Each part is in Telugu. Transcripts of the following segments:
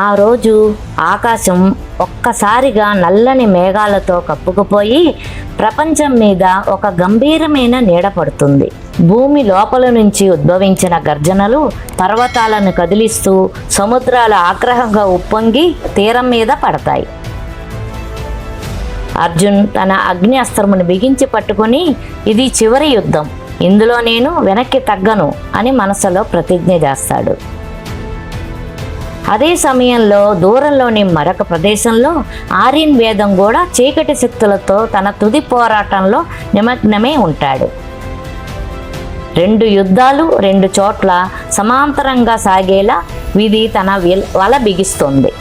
ఆ రోజు ఆకాశం ఒక్కసారిగా నల్లని మేఘాలతో కప్పుకుపోయి ప్రపంచం మీద ఒక గంభీరమైన నీడ పడుతుంది. భూమి లోపల నుంచి ఉద్భవించిన గర్జనలు పర్వతాలను కదిలిస్తూ సముద్రాల ఆగ్రహంగా ఉప్పొంగి తీరం మీద పడతాయి. అర్జున్ తన అగ్ని అస్త్రమును బిగించి పట్టుకొని ఇది చివరి యుద్ధం ఇందులో నేను వెనక్కి తగ్గను అని మనసులో ప్రతిజ్ఞ చేస్తాడు. అదే సమయంలో దూరంలోని మరొక ప్రదేశంలో ఆర్యన్ వేదం కూడా చీకటి శక్తులతో తన తుది పోరాటంలో నిమగ్నమై ఉంటాడు. రెండు యుద్ధాలు రెండు చోట్ల సమాంతరంగా సాగేలా విధి తన వల బిగిస్తుంది.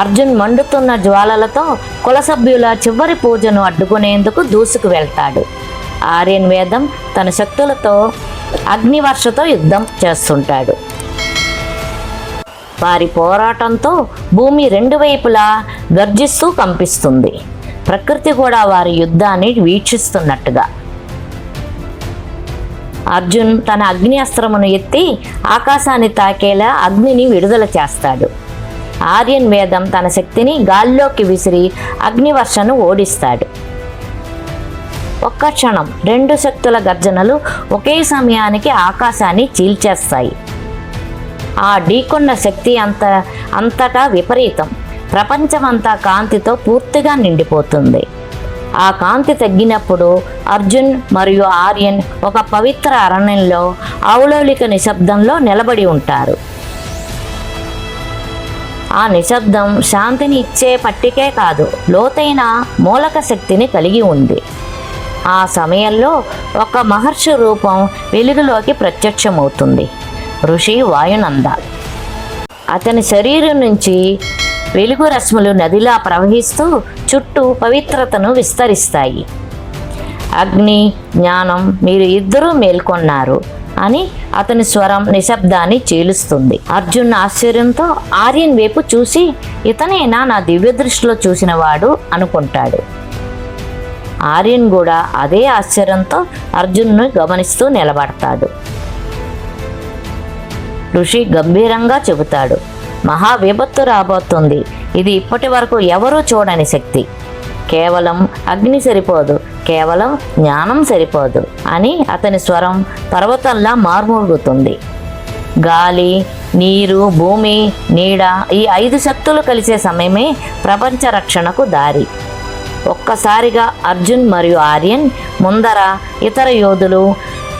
అర్జున్ మండుతున్న జ్వాలలతో కుల సభ్యుల చివరి పూజను అడ్డుకునేందుకు దూసుకు వెళ్తాడు. ఆర్యన్ వేదం తన శక్తులతో అగ్నివర్షతో యుద్ధం చేస్తుంటాడు. వారి పోరాటంతో భూమి రెండు వైపులా గర్జిస్తూ కంపిస్తుంది. ప్రకృతి కూడా వారి యుద్ధాన్ని వీక్షిస్తున్నట్టుగా. అర్జున్ తన అగ్ని అస్త్రమును ఎత్తి ఆకాశాన్ని తాకేలా అగ్నిని విడుదల చేస్తాడు. ఆర్యన్ వేదం తన శక్తిని గాల్లోకి విసిరి అగ్నివర్షను ఓడిస్తాడు. ఒక్క క్షణం రెండు శక్తుల గర్జనలు ఒకే సమయానికి ఆకాశాన్ని చీల్చేస్తాయి. ఆ ఢీకొన్న శక్తి అంత అంతటా విపరీతం. ప్రపంచమంతా కాంతితో పూర్తిగా నిండిపోతుంది. ఆ కాంతి తగ్గినప్పుడు అర్జున్ మరియు ఆర్యన్ ఒక పవిత్ర అరణ్యంలో ఔలౌలిక నిశ్శబ్దంలో నిలబడి ఉంటారు. ఆ నిశ్శబ్దం శాంతిని ఇచ్చే పట్టికే కాదు లోతైన మూలక శక్తిని కలిగి ఉంది. ఆ సమయంలో ఒక మహర్షి రూపం వెలుగులోకి ప్రత్యక్షమవుతుంది. ఋషి వాయునంద. అతని శరీరం నుంచి వెలుగు రశ్ములు నదిలా ప్రవహిస్తూ చుట్టూ పవిత్రతను విస్తరిస్తాయి. అగ్ని జ్ఞానం మీరు ఇద్దరూ మేల్కొన్నారు అని అతని స్వరం నిశ్శబ్దాన్ని చీలుస్తుంది. అర్జున్ ఆశ్చర్యంతో ఆర్యన్ వైపు చూసి ఇతనేనా నా దివ్య దృష్టిలో చూసినవాడు? అనుకుంటాడు. ఆర్యన్ కూడా అదే ఆశ్చర్యంతో అర్జున్ను గమనిస్తూ నిలబడతాడు. ఋషి గంభీరంగా చెబుతాడు. మహా విపత్తు రాబోతుంది. ఇది ఇప్పటి వరకు ఎవరూ చూడని శక్తి. కేవలం అగ్ని సరిపోదు. కేవలం జ్ఞానం సరిపోదు అని అతని స్వరం పర్వతంలా మార్మూగుతుంది గాలి నీరు భూమి నీడ ఈ ఐదు శక్తులు కలిసే సమయమే ప్రపంచ రక్షణకు దారి. ఒక్కసారిగా అర్జున్ మరియు ఆర్యన్ ముందర ఇతర యోధులు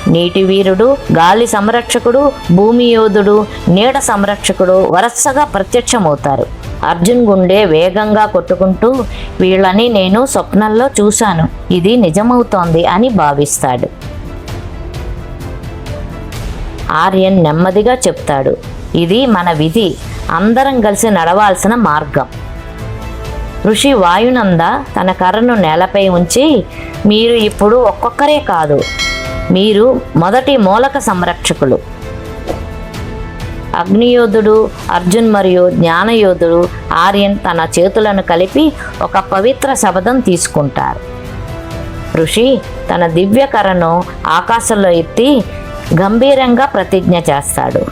నీటి వీరుడు గాలి సంరక్షకుడు భూమి యోధుడు నీడ సంరక్షకుడు వరుసగా ప్రత్యక్షమవుతారు. అర్జున్ గుండె వేగంగా కొట్టుకుంటూ వీళ్ళని నేను స్వప్నంలో చూశాను ఇది నిజమవుతోంది అని భావిస్తాడు. ఆర్యన్ నెమ్మదిగా చెప్తాడు ఇది మన విధి అందరం కలిసి నడవాల్సిన మార్గం. ఋషి వాయునంద తన కర్రను నేలపై ఉంచి మీరు ఇప్పుడు ఒక్కొక్కరే కాదు మీరు మొదటి మూలక సంరక్షకులు. అగ్నియోధుడు అర్జున్ మరియు జ్ఞానయోధుడు ఆర్యన్ తన చేతులను కలిపి ఒక పవిత్ర శపథం తీసుకుంటారు. ఋషి తన దివ్యకరను ఆకాశంలో ఎత్తి గంభీరంగా ప్రతిజ్ఞ చేస్తాడు.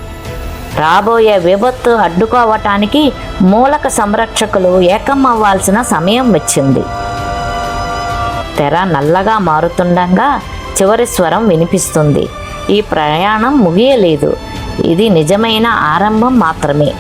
రాబోయే విపత్తు అడ్డుకోవటానికి మూలక సంరక్షకులు ఏకం అవ్వాల్సిన సమయం వచ్చింది. తెర నల్లగా మారుతుండగా చివరి స్వరం వినిపిస్తుంది. ఈ ప్రయాణం ముగియలేదు. ఇది నిజమైన ఆరంభం మాత్రమే.